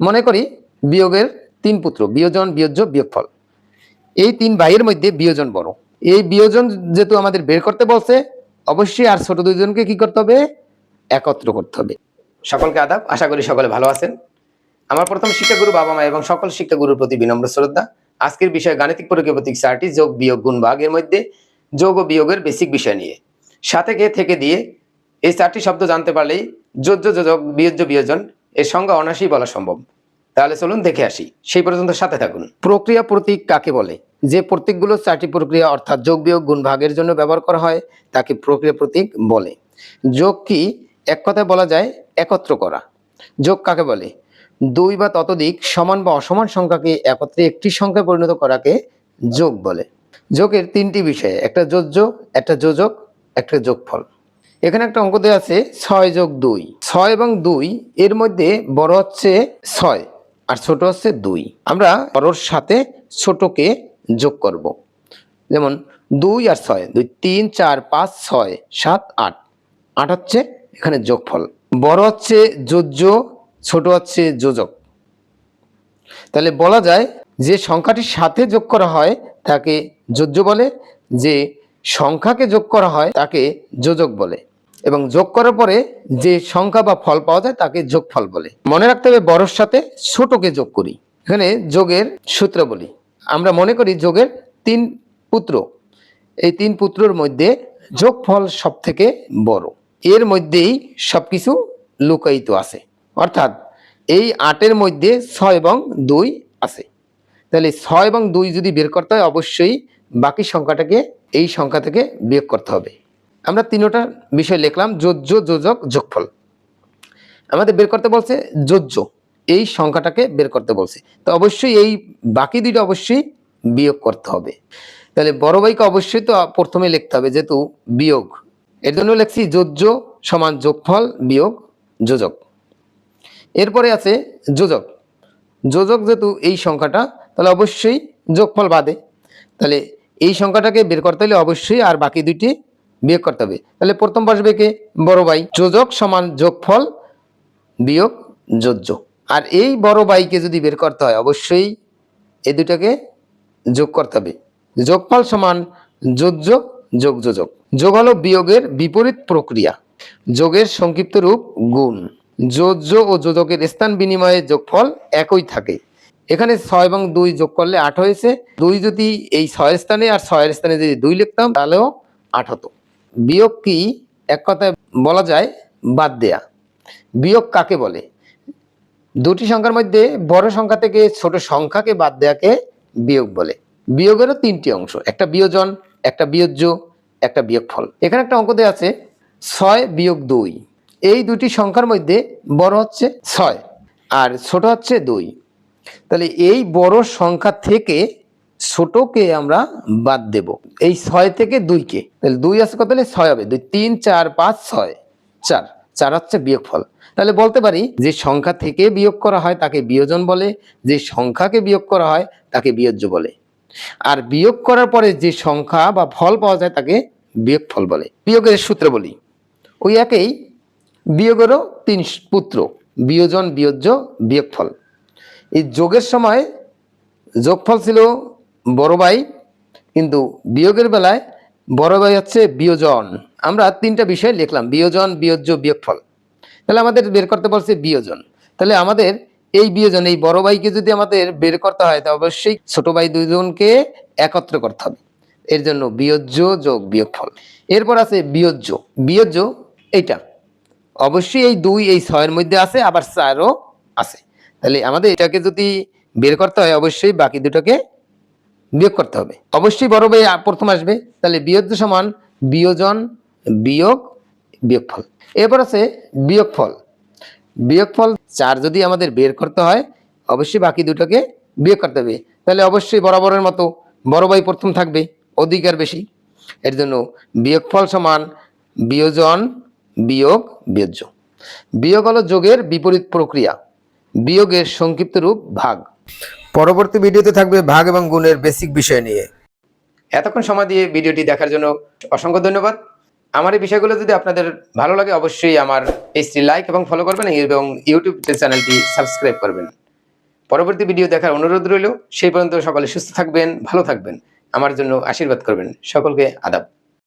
মনে করি বিয়োগের তিন পুত্র, বিয়োজন, বিয়োজ্য, বিয়োগফল। এই তিন ভাইয়ের মধ্যে বিয়োজন বড়। এই বিয়োজন যেহেতু আমাদের বের করতে বলছে, অবশ্যই আর ছোট দুইজনকে কি করতে হবে? একত্র করতে হবে। সকলকে আদাব। আশা করি সকলে ভালো আছেন। আমার প্রথম শিক্ষাগুরু বাবা মা এবং সকল শিক্ষাগুরুর প্রতি বিনম্র শ্রদ্ধা। আজকের বিষয় গাণিতিক পরীক্ষা প্রতীক চারটি যোগ, বিয়োগ, গুণ, ভাগের মধ্যে যোগ ও বিয়োগের বেসিক বিষয় নিয়ে। সাথে গে থেকে দিয়ে এই চারটি শব্দ জানতে পারলেই যোজ্য, যোজক, বিয়োজ্য, বিয়োজন এর সংজ্ঞা অনায়াসেই বলা সম্ভব। তাহলে চলুন দেখে আসি। সেই পর্যন্ত সাথে থাকুন। প্রক্রিয়া প্রতীক কাকে বলে? যে প্রতীকগুলো চারটি প্রক্রিয়া অর্থাৎ যোগ, বিয়োগ, গুণ ভাগের জন্য ব্যবহার করা হয়, তাকে প্রক্রিয়া প্রতীক বলে। যোগ কি? এক কথায় বলা যায় একত্র করা। যোগ কাকে বলে? দুই বা ততোধিক সমান বা অসমান সংখ্যাকে একত্রে একটি সংখ্যায় পরিণত করাকে যোগ বলে। যোগের তিনটি বিষয়, একটা যোজ্য একটা যোজক, একটা যোগফল। এখানে একটা অঙ্ক দেওয়া আছে ছয় যোগ দুই। ছয় এবং দুই, এর মধ্যে বড় হচ্ছে ছয় আর ছোট হচ্ছে দুই। আমরা বড়র সাথে ছোটকে যোগ করব। যেমন দুই আর ছয়, দুই, তিন, চার, পাঁচ, ছয়, সাত, আট। আট হচ্ছে এখানে যোগফল। বড় হচ্ছে যোজ্য, ছোট হচ্ছে যোজক। তাহলে বলা যায় যে সংখ্যাটির সাথে যোগ করা হয়, তাকে যোজ্য বলে। যে সংখ্যাকে যোগ করা হয়, তাকে যোজক বলে। এবং যোগ করার পরে যে সংখ্যা বা ফল পাওয়া যায় তাকে যোগফল বলে। মনে রাখতে হবে বড়র সাথে ছোটকে যোগ করি। এখানে যোগের সূত্র বলি। আমরা মনে করি যোগের তিন পুত্র। এই তিন পুত্রর মধ্যে যোগফল সব থেকে বড়। এর মধ্যেই সবকিছু লুকায়িত আছে। অর্থাৎ এই আটের মধ্যে ছয় এবং দুই আছে। তাহলে ছয় এবং দুই যদি বের করতে হয়, অবশ্যই বাকি সংখ্যাটাকে, এই সংখ্যা থেকে বিয়োগ করতে হবে। আমরা তিনোটা বিষয় লিখলাম যোজ্য যোজক, যোগফল। আমাদের বের করতে বলছে যোজ্য এই সংখ্যাটাকে বের করতে বলছে। তো অবশ্যই এই বাকি দুইটা অবশ্যই বিয়োগ করতে হবে। তাহলে বড় ভাইকে অবশ্যই তো প্রথমে লিখতে হবে যেহেতু বিয়োগ। এর জন্য লিখছি যোজ্য সমান যোগফল বিয়োগ যোজক। এরপরে আছে যোজক। যোজক যেহেতু এই সংখ্যাটা, তাহলে অবশ্যই যোগফল বাদে। তাহলে এই সংখ্যাটাকে বের করতে হলে অবশ্যই আর বাকি দুইটি বিয়োগ করতে হবে। তাহলে প্রথম বসবে কে? বড় ভাই। যোজক সমান যোগফল বিয়োগ যোজ্য। আর এই বড় বাইকে যদি বের করতে হয়, অবশ্যই এই দুটাকে যোগ করতে হবে। যোগফল সমান যোজ্য যোগ যোজক। যোগ হলো বিয়োগের বিপরীত প্রক্রিয়া। যোগের সংক্ষিপ্ত রূপ গুণ। যোজ্য ও যোজকের স্থান বিনিময়ে যোগফল একই থাকে। এখানে ছয় এবং দুই যোগ করলে আট হয়েছে। দুই যদি এই ছয়ের স্থানে আর ছয়ের স্থানে যদি দুই লিখতাম, তাহলেও আট হতো। বিয়োগ কি? এক কথায় বলা যায় বাদ দেয়া। বিয়োগ কাকে বলে? দুটি সংখ্যার মধ্যে বড় সংখ্যা থেকে ছোট সংখ্যাকে বাদ দেয়াকে বিয়োগ বলে। বিয়োগেরও তিনটি অংশ, একটা বিয়োজন, একটা বিয়োজ্য, একটা বিয়োগফল। এখানে একটা অঙ্ক দেওয়া আছে, ছয় বিয়োগ দুই। এই দুটি সংখ্যার মধ্যে বড় হচ্ছে ছয় আর ছোট হচ্ছে দুই। তাহলে এই বড় সংখ্যা থেকে ছোটকে আমরা বাদ দেব। এই ছয় থেকে দুইকে তাহলে দুই আছে কত? হলে ছয় হবে। দুই, তিন, চার, পাঁচ, ছয়, চার। চার হচ্ছে বিয়োগফল। তাহলে বলতে পারি, যে সংখ্যা থেকে বিয়োগ করা হয় তাকে বিয়োজন বলে, যে সংখ্যাকে বিয়োগ করা হয় তাকে বিয়োজ্য বলে। আর বিয়োগ করার পরে যে সংখ্যা বা ফল পাওয়া যায় তাকে বিয়োগফল বলে। বিয়োগের সূত্র বলি। ওই একই বিয়োগেরও তিন পুত্র, বিয়োজন, বিয়োজ্য, বিয়োগফল। এই যোগের সময় যোগফল ছিল বড় ভাই, কিন্তু বিয়োগের বেলায় বড় ভাই হচ্ছে বিয়োজন। আমরা তিনটা বিষয় লিখলাম, বিয়োজন, বিয়োজ্য, বিয়োগফল। তাহলে আমাদের বের করতে বলছে বিয়োজন। তাহলে আমাদের এই বিয়োজন, এই বড় ভাইকে যদি আমাদের বের করতে হয়, তাহলে অবশ্যই ছোট ভাই দুইজনকে একত্র করতে হবে। এর জন্য বিয়োজ্য যোগ বিয়োগফল। এরপর আছে বিয়োজ্য। বিয়োজ্য এইটা। অবশ্যই এই দুই, এই ছয়ের মধ্যে আছে, আবার চারও আছে। তাহলে আমাদের এটাকে যদি বের করতে হয়, অবশ্যই বাকি দুটোকে বিয়োগ করতে হবে। অবশ্যই বড় ভাই প্রথম আসবে। তাহলে বিয়োজ্য সমান বিয়োজন বিয়োগ বিয়োগফল। এরপর আছে বিয়োগফল। বিয়োগফল চার যদি আমাদের বের করতে হয়, অবশ্যই বাকি দুটোকে বিয়োগ করতে হবে। তাহলে অবশ্যই বরাবরের মতো বড় ভাই প্রথম থাকবে অধিকার বেশি। এর জন্য বিয়োগফল সমান বিয়োজন বিয়োগ বিয়োজ্য। বিয়োগ হলো যোগের বিপরীত প্রক্রিয়া। বিয়োগের সংক্ষিপ্ত রূপ ভাগ। পরবর্তী ভিডিওতে থাকবে ভাগ এবং গুণের বেসিক বিষয় নিয়ে। এতক্ষণ সময় দিয়ে ভিডিওটি দেখার জন্য অসংখ্য ধন্যবাদ। আমার এই বিষয়গুলো যদি আপনাদের ভালো লাগে, অবশ্যই আমার পেজটি লাইক এবং ফলো করবেন এবং ইউটিউব চ্যানেলটি সাবস্ক্রাইব করবেন। পরবর্তী ভিডিও দেখার অনুরোধ রইল, সেই পর্যন্ত সকলে সুস্থ থাকবেন, ভালো থাকবেন। আমার জন্য আশীর্বাদ করবেন। সকলকে আদাব।